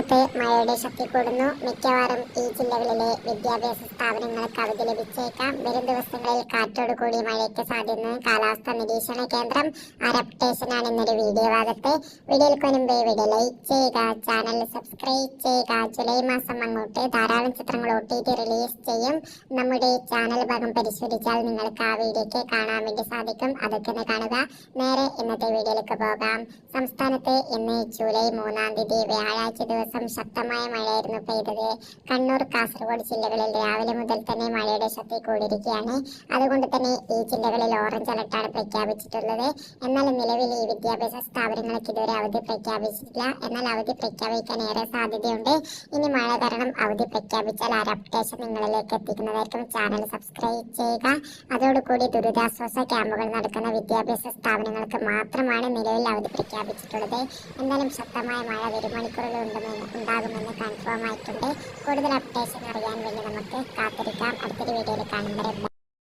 സംസ്ഥാനത്ത് മഴയുടെ ശക്തി കൂടുന്നു. മിക്കവാറും ഈ ജില്ലകളിലെ വിദ്യാഭ്യാസ സ്ഥാപനങ്ങൾക്ക് അവധി ലഭിച്ചേക്കാം. വരും ദിവസങ്ങളിൽ കാറ്റോട് കൂടി മഴയ്ക്ക് സാധ്യത കാലാവസ്ഥാ നിരീക്ഷണ കേന്ദ്രം അഡപ്റ്റേഷനാണ് ഇന്നൊരു വീഡിയോ ഭാഗത്ത്. വീഡിയോയിൽ മുൻപേ വീഡിയോ ലൈക്ക് ചെയ്യുക ചാനൽ സബ്സ്ക്രൈബ് ചെയ്യുക. ജൂലൈ മാസം അങ്ങോട്ട് ധാരാളം ചിത്രങ്ങൾ ഒ ടി ടി റിലീസ് ചെയ്യും. നമ്മുടെ ചാനൽ ഭാഗം പരിശോധിച്ചാൽ നിങ്ങൾക്ക് ആ വീഡിയോയ്ക്ക് കാണാൻ വേണ്ടി സാധിക്കും. അതൊക്കെ ഒന്ന് കാണുക. നേരെ ഇന്നത്തെ വീഡിയോയിലേക്ക് പോകാം. സംസ്ഥാനത്ത് ഇന്ന് ജൂലൈ മൂന്നാം തീയതി വ്യാഴാഴ്ച ദിവസം ശക്തമായ മഴയായിരുന്നു പെയ്തത്. കണ്ണൂർ കാസർഗോഡ് ജില്ലകളിൽ രാവിലെ മുതൽ തന്നെ മഴയുടെ ശക്തി കൂടിയിരിക്കുകയാണ്. അതുകൊണ്ട് തന്നെ ഈ ജില്ലകളിൽ ഓറഞ്ച് അലർട്ടാണ് പ്രഖ്യാപിച്ചിട്ടുള്ളത്. എന്നാൽ നിലവിൽ ഈ വിദ്യാഭ്യാസ സ്ഥാപനങ്ങൾക്ക് ഇതുവരെ അവധി പ്രഖ്യാപിച്ചിട്ടില്ല. എന്നാൽ അവധി പ്രഖ്യാപിക്കാൻ ഏറെ സാധ്യതയുണ്ട്. ഇനി മഴ കാരണം അവധി പ്രഖ്യാപിച്ചാൽ ആ അപ്ഡേഷൻ നിങ്ങളിലേക്ക് എത്തിക്കുന്നതായിരിക്കും. ചാനൽ സബ്സ്ക്രൈബ് ചെയ്യുക. അതോടുകൂടി ദുരിതാശ്വാസ ക്യാമ്പുകൾ നടക്കുന്ന വിദ്യാഭ്യാസ സ്ഥാപനങ്ങൾക്ക് മാത്രമാണ് നിലവിൽ അവധി പ്രഖ്യാപിച്ചിട്ടുള്ളത്. എന്തായാലും ശക്തമായ മഴ വരും മണിക്കൂറുകൾ ഉണ്ടെന്ന് ഉണ്ടാകുമെന്ന് കൺഫേം ആയിട്ടുണ്ട്. കൂടുതൽ അപ്ഡേഷൻ അറിയാൻ വേണ്ടി നമുക്ക് കാത്തിരിക്കാം. അടുത്തൊരു വീഡിയോയിൽ കാണുമ്പോൾ